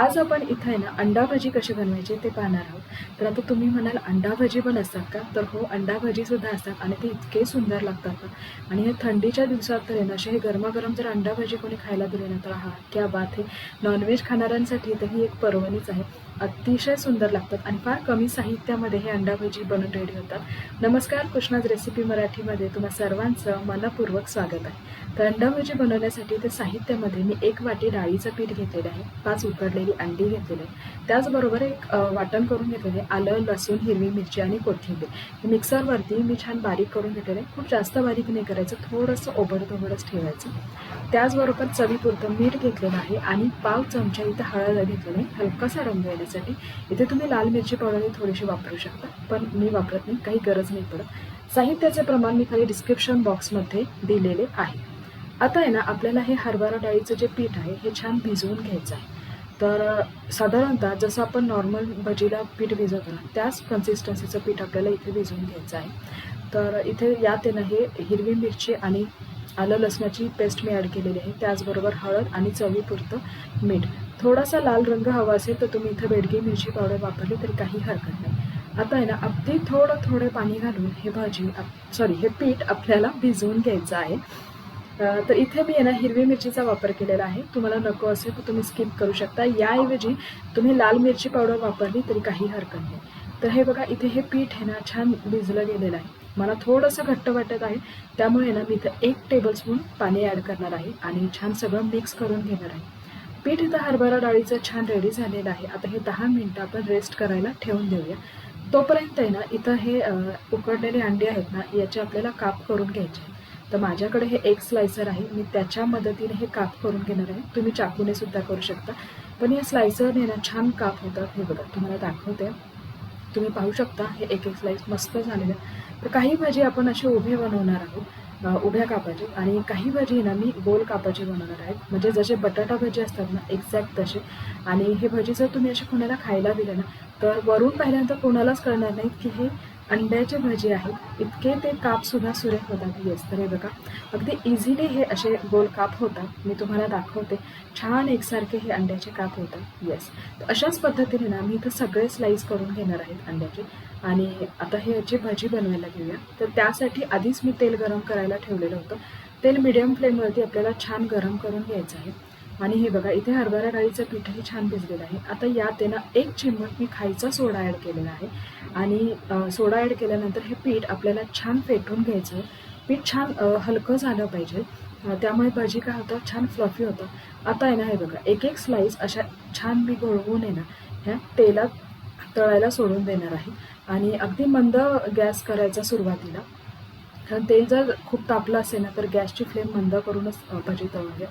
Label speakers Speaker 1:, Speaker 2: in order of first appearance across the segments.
Speaker 1: आज आपण इथं आहे ना अंडा भजी कशी बनवायची ते पाहणार आहोत. तर आता तुम्ही म्हणाल अंडा भजी पण असतात का? तर हो अंडा भजीसुद्धा असतात आणि ते इतके सुंदर लागतात ना. आणि हे थंडीच्या दिवसात तर आहे ना असे हे गरमागरम जर अंडा भजी कोणी खायला दिले ना तर हा क्या बात आहे नॉनव्हेज खाणाऱ्यांसाठी तर ही एक पर्वणीच आहे. अतिशय सुंदर लागतात आणि फार कमी साहित्यामध्ये हे अंडा भजी बनून रेडी होतात. नमस्कार कृष्णाज रेसिपी मराठीमध्ये तुम्हा सर्वांचं मनपूर्वक स्वागत आहे. तर अंडा भजी बनवण्यासाठी ते साहित्यामध्ये मी एक वाटी डाळीचं पीठ घेतलेलं आहे. पाच उकडलेली अंडी घेतलेली. आहे त्याचबरोबर एक वाटण करून घेतलेले. आलं लसूण हिरवी मिरची आणि कोथिंबीर. हे मिक्सरवरती मी छान बारीक करून घेतलेलं. आहे खूप जास्त बारीक नाही करायचं. थोडंसं ओबडधोबडच ठेवायचं. त्याचबरोबर चवीपुरतं मीठ घेतलेलं आहे आणि पाव चमचा इथं हळद घेतलेलं. आहे हलकासा रंग येण्यासाठी इथे तुम्ही लाल मिरची पावडर थोडीशी वापरू शकता. पण मी वापरत नाही. काही गरज नाही पडत. साहित्याचे प्रमाण मी खाली डिस्क्रिप्शन बॉक्समध्ये दिलेले आहे. आता आहे ना आपल्याला हे हरभरा डाळीचं जे पीठ आहे हे छान भिजवून घ्यायचं आहे. तर साधारणतः जसं आपण नॉर्मल भजीला पीठ भिजवतो ना त्याच कन्सिस्टन्सीचं पीठ आपल्याला इथे भिजवून घ्यायचं आहे. तर इथे यात येणं हे हिरवी मिरची आणि आलं लसणाची पेस्ट मी ॲड केलेली आहे. त्याचबरोबर हळद आणि चवीपुरतं मीठ. थोडासा लाल रंग हवा असेल तर तुम्ही इथं बेडगी मिरची पावडर वापरली तरी काही हरकत नाही. आता आहे ना अगदी थोडं थोडं पाणी घालून हे भाजी सॉरी हे पीठ आपल्याला भिजवून घ्यायचं आहे. तर इथे मी आहे ना हिरवी मिरचीचा वापर केलेला आहे. तुम्हाला नको असेल तर तुम्ही स्किप करू शकता. याऐवजी तुम्ही लाल मिरची पावडर वापरली तरी काही हरकत नाही. तर हे बघा इथे हे पीठ आहे ना छान भिजलं गेलेलं आहे. मला थोडंसं घट्ट वाटत आहे. त्यामुळे ना मी इथं एक टेबलस्पून पाणी ॲड करणार आहे आणि छान सगळं मिक्स करून घेणार आहे. पीठ इथं हरभरा डाळीचं छान रेडी झालेलं आहे. आता हे दहा मिनटं आपण रेस्ट करायला ठेवून देऊया. तोपर्यंत आहे ना इथं हे उकडलेले अंडे आहेत ना याचे आपल्याला काप करून घ्यायचे आहे. तर माझ्याकडे हे एक स्लायसर आहे. मी त्याच्या मदतीने हे काप करून घेणार आहे. तुम्ही चाकूने सुद्धा करू शकता. पण या स्लायसरने ना छान काप होतात. हे बघा तुम्हाला दाखवते. तुम्ही पाहू शकता हे एक एक स्लाईस मस्त झालेलं आहे. तर काही भाजी आपण असे उभे बनवणार आहोत. उभ्या कापाची. आणि काही भाजी ना मी गोल कापाची बनवणार आहे. म्हणजे जसे बटाटा भजी असतात ना एक्झॅक्ट तसे. आणि हे भजी जर तुम्ही असे कोणाला खायला दिले ना तर वरून पाहिल्यानंतर कोणालाच कळणार नाही की हे अंड्याचे भजी आहेत इतके ते कापसुद्धा सुरेख होतात येस तर हे बघा अगदी इझिली हे असे गोल काप होतात. मी तुम्हाला दाखवते. छान एकसारखे हे अंड्याचे काप होतात. येस तर अशाच पद्धतीने ना मी इथं सगळे स्लाईस करून घेणार आहेत अंड्याचे. आणि आता हे याची भजी बनवायला घेऊया. तर त्यासाठी आधीच मी तेल गरम करायला ठेवलेलं होतं. तेल मिडियम फ्लेमवरती आपल्याला छान गरम करून घ्यायचं आहे. आणि हे बघा इथे हरभरा डाळीचं पीठही छान भिजलेलं आहे. आता यात आहे एक चिमट मी खायचा सोडा ॲड केलेला आहे. आणि सोडा ॲड केल्यानंतर हे पीठ आपल्याला छान फेटून घ्यायचं आहे. पीठ छान हलकं झालं पाहिजे. त्यामुळे भाजी काय होतं? छान फ्लफी होतं. आता आहे ना हे बघा एक एक स्लाईस अशा छान मी गळवून आहे ना ह्या तेलात तळायला सोडून देणार आहे. आणि अगदी मंद गॅस करायचा सुरुवातीला. कारण तेल जर खूप तापलं असेल ना तर गॅसची फ्लेम मंद करूनच भाजी भजी तळून घ्या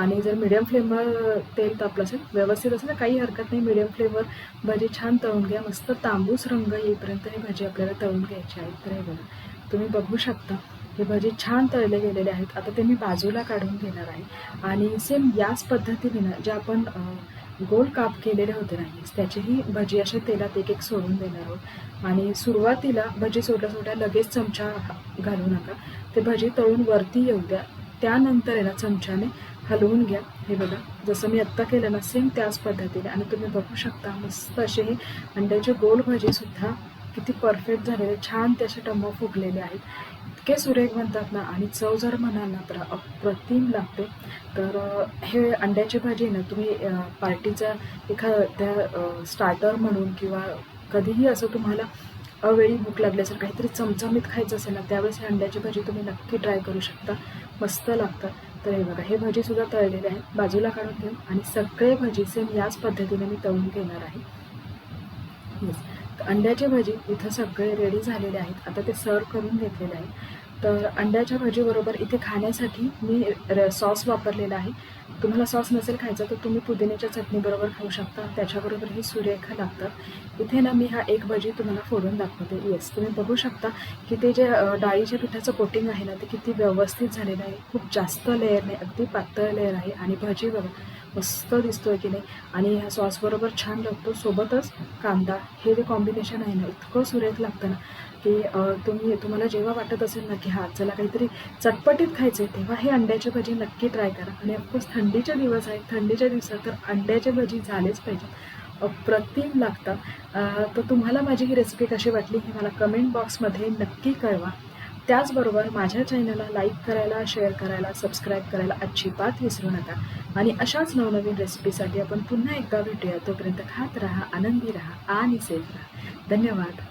Speaker 1: आणि जर मिडियम फ्लेमवर तेल तापलं असेल व्यवस्थित असेल ना काही हरकत नाही. मिडियम फ्लेमवर भजी छान तळून घ्या. मस्त तांबूस रंग येईपर्यंत हे भजी आपल्याला तळून घ्यायची आहे. तर हे बघा तुम्ही बघू शकता हे भजी छान तळले गेलेले आहेत. आता ते मी बाजूला काढून घेणार आहे. आणि सेम याच पद्धतीने ना जे आपण गोल काप केलेले होते नाही त्याचीही भजी अशा तेलात एक एक सोडून देणार आहोत. आणि सुरुवातीला भजी सोडल्या सोडल्या लगेच चमचा घालू नका. ते भजी तळून वरती येऊ द्या. त्यानंतर आहे ना चमच्याने हलवून घ्या. हे बघा जसं मी आत्ता केलं ना सेम त्याच पद्धतीने. आणि तुम्ही बघू शकता मस्त असे हे अंड्याचे गोल भजीसुद्धा किती परफेक्ट झालेले छान त्याचे टम टम्म फुगलेले आहेत. इतके सुरेख बनतात ना आणि चव जर म्हणाल ना तर अप्रतिम लागते. तर हे अंड्याची भाजी आहे ना तुम्ही पार्टीचा एखाद्या स्टार्टर म्हणून किंवा कधीही असं तुम्हाला अवेळी भूक लागली असेल काहीतरी चमचमीत खायचं असेल ना त्यावेळेस ही अंड्याची भाजी तुम्ही नक्की ट्राय करू शकता. मस्त लागतं तर हे बघा हे भजीसुद्धा तळलेले आहेत. बाजूला काढून घेऊन आणि सगळे भजी सेम याच पद्धतीने मी तळून घेणार आहे. येस अंड्याची भजी इथं सगळे रेडी झालेले आहेत. आता ते सर्व करून घेतलेले आहे तर अंड्याच्या भजीबरोबर इथे खाण्यासाठी मी र सॉस वापरलेला आहे. तुम्हाला सॉस नसेल खायचा तर तुम्ही पुदिन्याच्या चटणीबरोबर खाऊ शकता. त्याच्याबरोबर हे सुरेखा लागतं इथे ना मी हा एक भजी तुम्हाला फोडून दाखवते. येस तुम्ही बघू शकता की ते जे डाळीच्या पिठाचं कोटिंग आहे ना ते किती व्यवस्थित झालेलं आहे. खूप जास्त लेअर नाही अगदी पातळ लेअर आहे. आणि भजी बघा मस्त दिसतोय की नाही. आणि ह्या सॉसबरोबर छान लागतो. सोबतच कांदा हे जे कॉम्बिनेशन आहे ना इतकं सुरेख लागतं ना की तुम्ही तुम्हाला जेव्हा वाटत असेल ना की हां चला काहीतरी चटपटीत खायचं आहे तेव्हा हे अंड्याची भजी नक्की ट्राय करा. आणि ऑफकोर्स थंडीचे दिवस आहेत. थंडीच्या दिवसात तर अंड्याची भजी झालेच पाहिजे. अप्रतिम लागतं. तर तुम्हाला माझी ही रेसिपी कशी वाटली हे मला कमेंट बॉक्समध्ये नक्की कळवा. त्याचबरोबर माझ्या चॅनलला लाईक करायला शेअर करायला सबस्क्राईब करायला अजिबात विसरू नका. आणि अशाच नवनवीन रेसिपीसाठी आपण पुन्हा एकदा भेटूया. तोपर्यंत खात राहा आनंदी राहा आणि सेफ राहा. धन्यवाद.